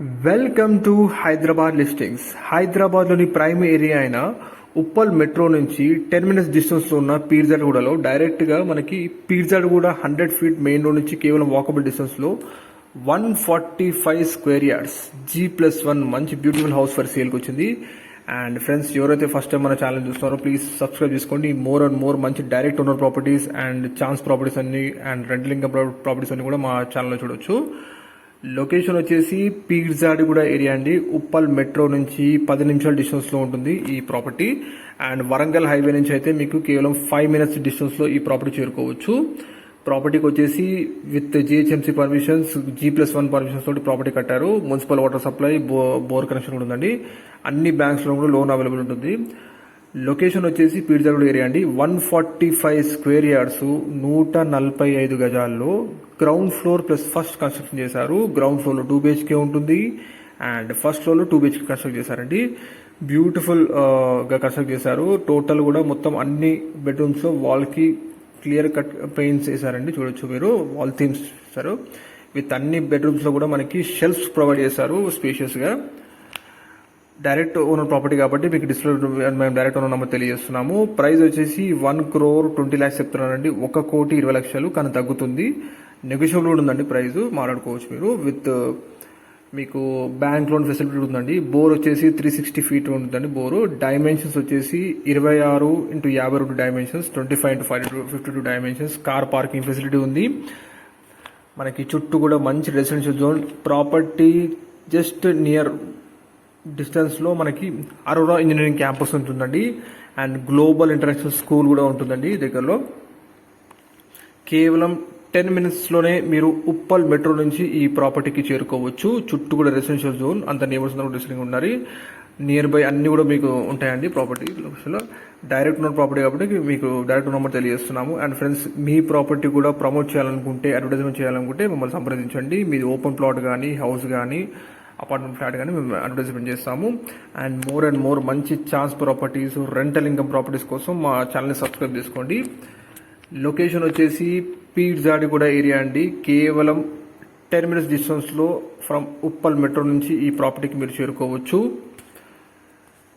Welcome to Hyderabad listings హైదరాబాద్లోని prime area అయిన Uppal metro నుంచి టెన్ మినిట్స్ డిస్టెన్స్లో ఉన్న పీర్జాడ్గూడలో డైరెక్ట్గా మనకి Peerzadiguda hundred feet main road నుంచి కేవలం వాకబుల్ డిస్టెన్స్లో one forty five square yards G plus one మంచి బ్యూటిఫుల్ హౌస్ ఫర్ సేల్కి వచ్చింది. అండ్ ఫ్రెండ్స్ ఎవరైతే ఫస్ట్ టైం మన ఛానల్ చూస్తున్నారో ప్లీజ్ సబ్స్క్రైబ్ చేసుకోండి. మోర్ అండ్ మోర్ మంచి direct owner properties and chance properties అన్ని అండ్ రెంటల్ ఇన్కమ్ ప్రాపర్టీస్ అన్ని కూడా మా ఛానల్లో చూడొచ్చు. లొకేషన్ వచ్చేసి పీర్జాడిగూడ ఏరియా అండి. ఉప్పల్ మెట్రో నుంచి పది నిమిషాల డిస్టెన్స్లో ఉంటుంది ఈ ప్రాపర్టీ. అండ్ వరంగల్ హైవే నుంచి అయితే మీకు కేవలం ఫైవ్ మినిట్స్ డిస్టెన్స్లో ఈ ప్రాపర్టీ చేరుకోవచ్చు. ప్రాపర్టీకి వచ్చేసి with GHMC permissions G plus one permissions తోటి ప్రాపర్టీ కట్టారు. Municipal water supply bore connection కూడా ఉందండి. అన్ని బ్యాంక్స్లో కూడా లోన్ అవైలబుల్ ఉంటుంది. లొకేషన్ వచ్చేసి పీర్జాగూడ ఏరియా అండి. One forty five square yards నూట నలభై ఐదు గజాల్లో ground floor plus first construction చేశారు. గ్రౌండ్ ఫ్లోర్లో టూ బిహెచ్కే ఉంటుంది. అండ్ ఫస్ట్ ఫ్లోర్లో టూ బిహెచ్కే కన్స్ట్రక్ట్ చేశారండి. బ్యూటిఫుల్గా uh, కన్స్ట్రక్ట్ చేశారు. టోటల్ కూడా మొత్తం అన్ని బెడ్రూమ్స్ వాల్కి క్లియర్ కట్ పెయింట్స్ వేశారండి. చూడొచ్చు మీరు. వాల్ థీమ్స్ చేశారు. విత్ అన్ని బెడ్రూమ్స్లో కూడా మనకి షెల్ఫ్స్ ప్రొవైడ్ చేశారు స్పేషియస్గా డైరెక్ట్ ఓనర్ ప్రాపర్టీ కాబట్టి మీకు డిస్ప్లే మేము డైరెక్ట్ ఓనర్ నెంబర్ తెలియజేస్తున్నాము. ప్రైస్ వచ్చేసి వన్ క్రోర్ ట్వంటీ ల్యాక్స్ చెప్తున్నారండి. ఒక కోటి ఇరవై లక్షలు కానీ తగ్గుతుంది. నెగోషియబుల్ కూడా ఉందండి ప్రైస్. మాట్లాడుకోవచ్చు మీరు. విత్ మీకు బ్యాంక్ లోన్ ఫెసిలిటీ ఉందండి. బోర్ వచ్చేసి త్రీ సిక్స్టీ ఫీట్ ఉంటుందండి బోరు. డైమెన్షన్స్ వచ్చేసి ఇరవై ఆరు ఇంటూ యాభై రెండు dimensions twenty five into five fifty two dimensions car parking facility ఉంది. మనకి చుట్టూ కూడా మంచి residential zone property just near డిస్టెన్స్లో మనకి అరోరా ఇంజనీరింగ్ క్యాంపస్ ఉంటుందండి. అండ్ గ్లోబల్ ఇంటర్నేషనల్ స్కూల్ కూడా ఉంటుందండి దగ్గరలో. కేవలం టెన్ మినిట్స్లోనే మీరు ఉప్పల్ మెట్రో నుంచి ఈ ప్రాపర్టీకి చేరుకోవచ్చు. చుట్టూ కూడా రెసిడెన్షియల్ జోన్ అంత నేబర్స్ కూడా రెసిడెంట్ ఉన్నారు. నియర్ బై అన్నీ కూడా మీకు ఉంటాయండి ప్రాపర్టీ లొకేషన్లో డైరెక్ట్ ఉన్న ప్రాపర్టీ కాబట్టి మీకు డైరెక్ట్ నెంబర్ తెలియజేస్తున్నాము. అండ్ ఫ్రెండ్స్ మీ ప్రాపర్టీ కూడా ప్రమోట్ చేయాలనుకుంటే అడ్వర్టైజ్మెంట్ చేయాలనుకుంటే మమ్మల్ని సంప్రదించండి. మీది ఓపెన్ ప్లాట్ కానీ హౌస్ కానీ అపార్ట్మెంట్ ఫ్లాట్ కానీ మేము అడ్వర్టైజ్మెంట్ చేస్తాము. అండ్ మోర్ అండ్ మోర్ మంచి chance properties rental income properties కోసం మా ఛానల్ని సబ్స్క్రైబ్ చేసుకోండి. లొకేషన్ వచ్చేసి పీడ్జాడిగూడ ఏరియా అండి. కేవలం టెన్ మినిట్స్ డిస్టెన్స్లో ఫ్రమ్ ఉప్పల్ మెట్రో నుంచి ఈ ప్రాపర్టీకి మీరు చేరుకోవచ్చు.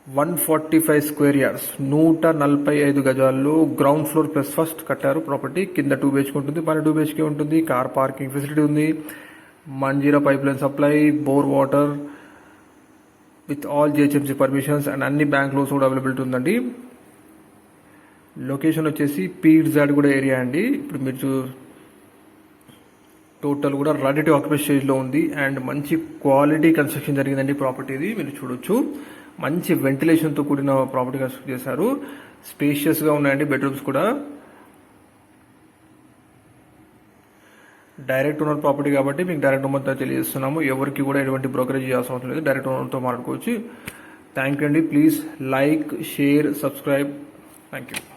One forty five square yards నూట నలభై ఐదు గజాల్లో గ్రౌండ్ ఫ్లోర్ ప్లస్ ఫస్ట్ కట్టారు ప్రాపర్టీ. కింద టూ బిహెచ్కే ఉంటుంది పైన టూ బిహెచ్కే ఉంటుంది కార్ పార్కింగ్ ఫెసిలిటీ ఉంది Manjeera pipe line supply bore water with all GHMC permissions and అన్ని బ్యాంక్ లోన్స్ కూడా అవైలబిలిటీ ఉందండి. లొకేషన్ వచ్చేసి పీడ్జాడ్ కూడా ఏరియా అండి. ఇప్పుడు మీరు చూ టోటల్ కూడా రెడీ టు ఆక్యుపై స్టేజ్లో ఉంది. అండ్ మంచి క్వాలిటీ కన్స్ట్రక్షన్ జరిగిందండి ప్రాపర్టీది. మీరు చూడొచ్చు. మంచి వెంటిలేషన్తో కూడిన ప్రాపర్టీ కన్స్ట్రక్ట్ చేశారు. స్పేషియస్గా ఉన్నాయండి బెడ్రూమ్స్ కూడా. డైరెక్ట్ ఓనర్ ప్రాపర్టీ కాబట్టి మీకు డైరెక్ట్ ఓనర్తో తెలియజేస్తున్నాము. ఎవరికి కూడా ఎటువంటి బ్రోకరేజ్ చేయాల్సిన అవసరం లేదు. డైరెక్ట్ ఓనర్తో మాట్లాడుకోవచ్చు. థ్యాంక్ యూ అండి. Please like share subscribe thank you